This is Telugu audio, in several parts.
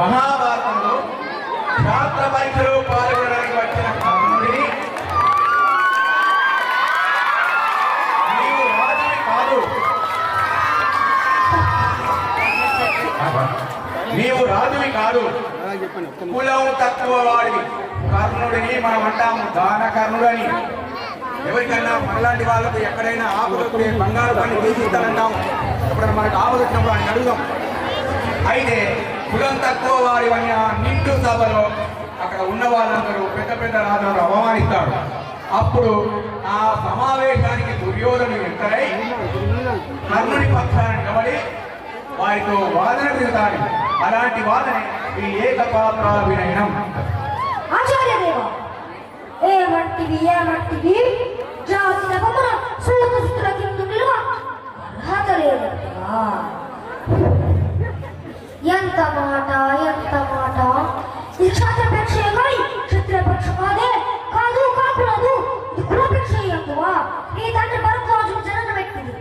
మహాభారతంలో శాస్త్ర పరీక్షలో పాల్గొనడానికి వచ్చిన కర్ణుడిని నీవు రాజువి కాదు. నీవు రాజువి కాదు. కులం తక్కువ వాడివి. కర్ణుడిని మనం అంటాము దాన కర్ణుడు అని ఎవరికైనా మనలాంటి వాళ్ళకు ఎక్కడైనా ఆపదొస్తే బంగారు పని చేసి ఇస్తానంటాం ఎప్పుడైనా మనకు ఆపదొచ్చినప్పుడు ఆయన అడుగుదాం. అయితే కులం తక్కువ వారి వల్ల నిండు సభలో అక్కడ ఉన్న వాళ్ళందరూ పెద్ద పెద్ద రాజులను అవమానిస్తారు. అప్పుడు ఆ సమావేశానికి దుర్యోధను ఎంతరై కర్ణుని పక్షాన్ని నిలబడి వారితో వాదన తిరుగుతాడు. అలాంటి వాదన ఈ ఏకపాత్రాభినయనం. ఆచార్యదేవ ఏమంటివి ఏమంటివి జాతి నగమున కింద నిలువ అర్హత ఇది క్షత్రపక్షే కాని క్షత్రపక్ష కాదే కాదు కాకులదు ఇది కులపక్ష ఎందువా నీ తండ్రి భరద్వాజు జనన వ్యక్తిది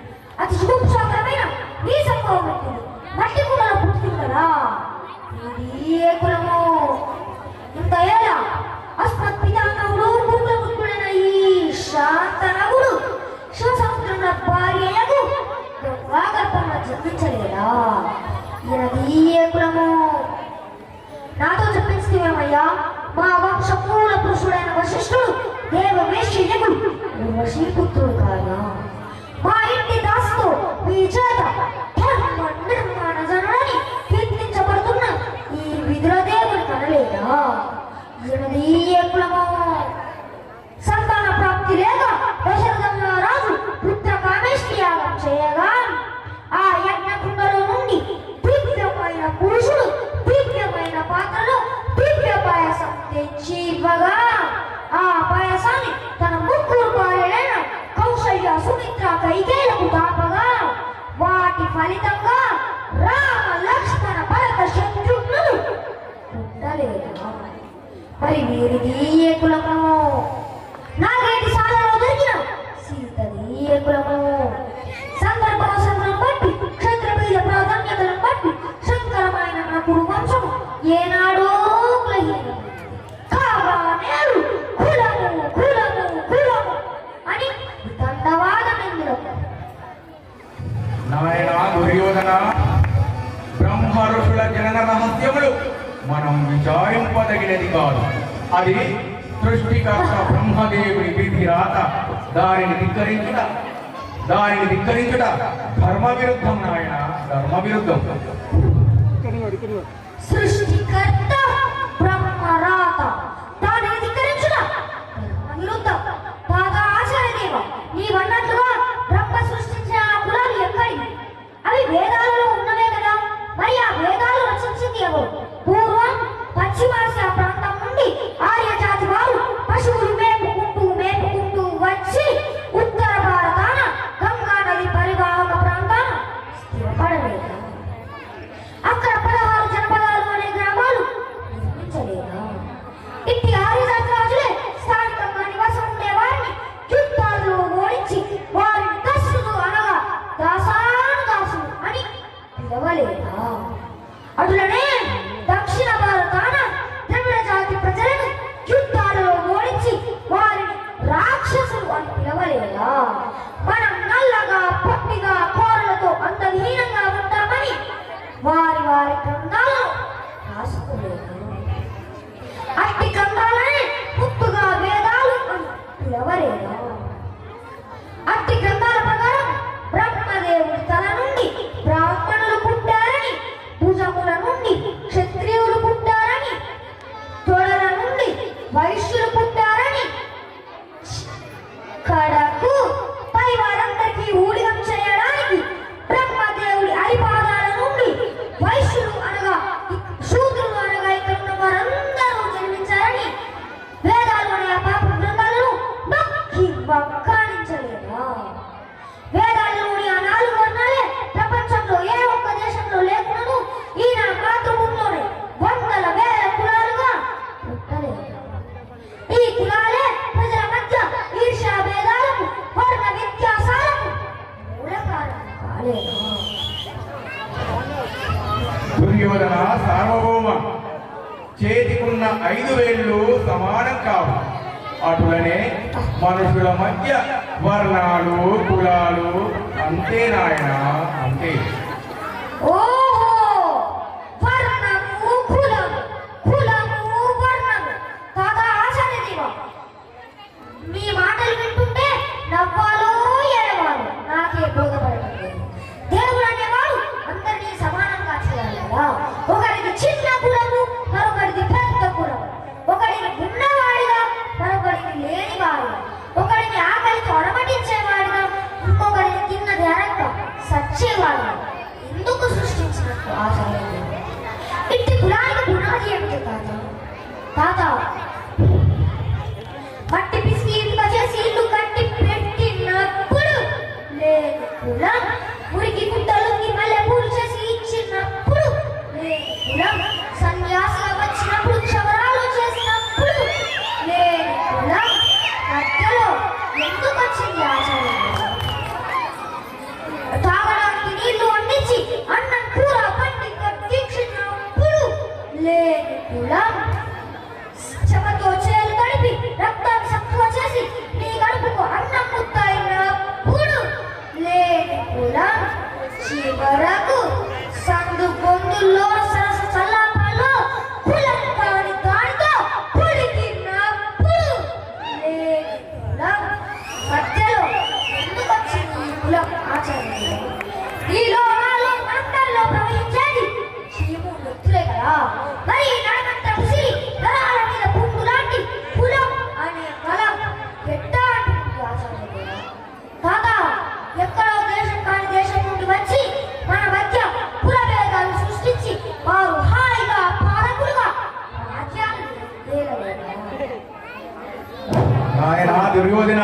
అతి శుభశాకరమైన నీ సంభవం వ్యక్తిది మట్టి కులలో పుట్టింది కదా ఇది ఏ కులము ఇంత ఎలా అస్మత్ పితామహుడు పూర్వపుత్రుడైన ఈ శాంతనగుడు శివసముద్రంలో భార్యలకు గర్భంలో జన్మించలేదా ఈయనది ఏ కులము నాతో మా వంశ మూల పురుషుడైన వశిష్ఠుడు దేవ వేష్యకుడు ఊర్వశీ కాదా మా ఇంటి దాసుతో మీ చేత ధర్మ నిర్మాణ జనుడని కీర్తించబడుతున్న ఈ విదురదేవుని కనలేదా? ఈయనది ఏ కులము సంతాన ప్రాప్తి లేక దశరథ రాజు పుత్ర కామేష్టి యాగం చేయగా తెచ్చి ఇవ్వగా ఆ పాయసాన్ని తన ముగ్గురు భార్యలైన కౌశల్య సుమిత్ర కైకేలకు తాపగా వాటి ఫలితంగా రామ లక్ష్మణ భరత శత్రుఘ్నులు మరి వీరిది ఏ కులకము? నాయన దుర్యోధన బ్రహ్మ ఋషుల జనన రహస్యములు మనం విచారింపదగినది కాదు. అది సృష్టికర్త బ్రహ్మదేవుని విధి రాత దానిని ధిక్కరించుట దానిని ధిక్కరించుట ధర్మ విరుద్ధం నాయన ధర్మ విరుద్ధం సృష్టికర్త బ్రహ్మరాత. రాక్షసులు అని పిలవలేదా? మనం నల్లగా పొట్టిగా కోరలతో అందహీనంగా ఉంటామని వారి వారి గ్రంథాలను రాసుకోలేదు. అట్టి గ్రంథాలనే ముత్తుగా వేదాలు అని పిలవలేదా. ఉన్న ఐదు వేళ్ళు సమానం కావు. అటులనే మనుషుల మధ్య వర్ణాలు కులాలు అంతే నాయన అంతే. ఎందుకు సృష్టించినట్టు ఆ సమయంలో ఇంటి కులానికి పునాది ఏమిటి తాత? తాత మట్టి పిసికి ఇంత చేసి ఇల్లు కట్టి పెట్టినప్పుడు లేదు కులం దుర్యోధన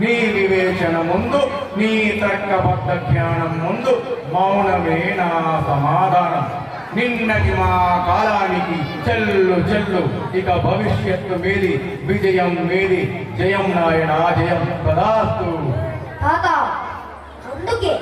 నీ వివేచన ముందు నీ తర్కబద్ధ జ్ఞానం ముందు మౌనమే నా సమాధానం. నిన్నటి మా కాలానికి చెల్లు చెల్లు ఇక భవిష్యత్తు మీది విజయం మీది జయం నాయనా జయం కదా అందుకే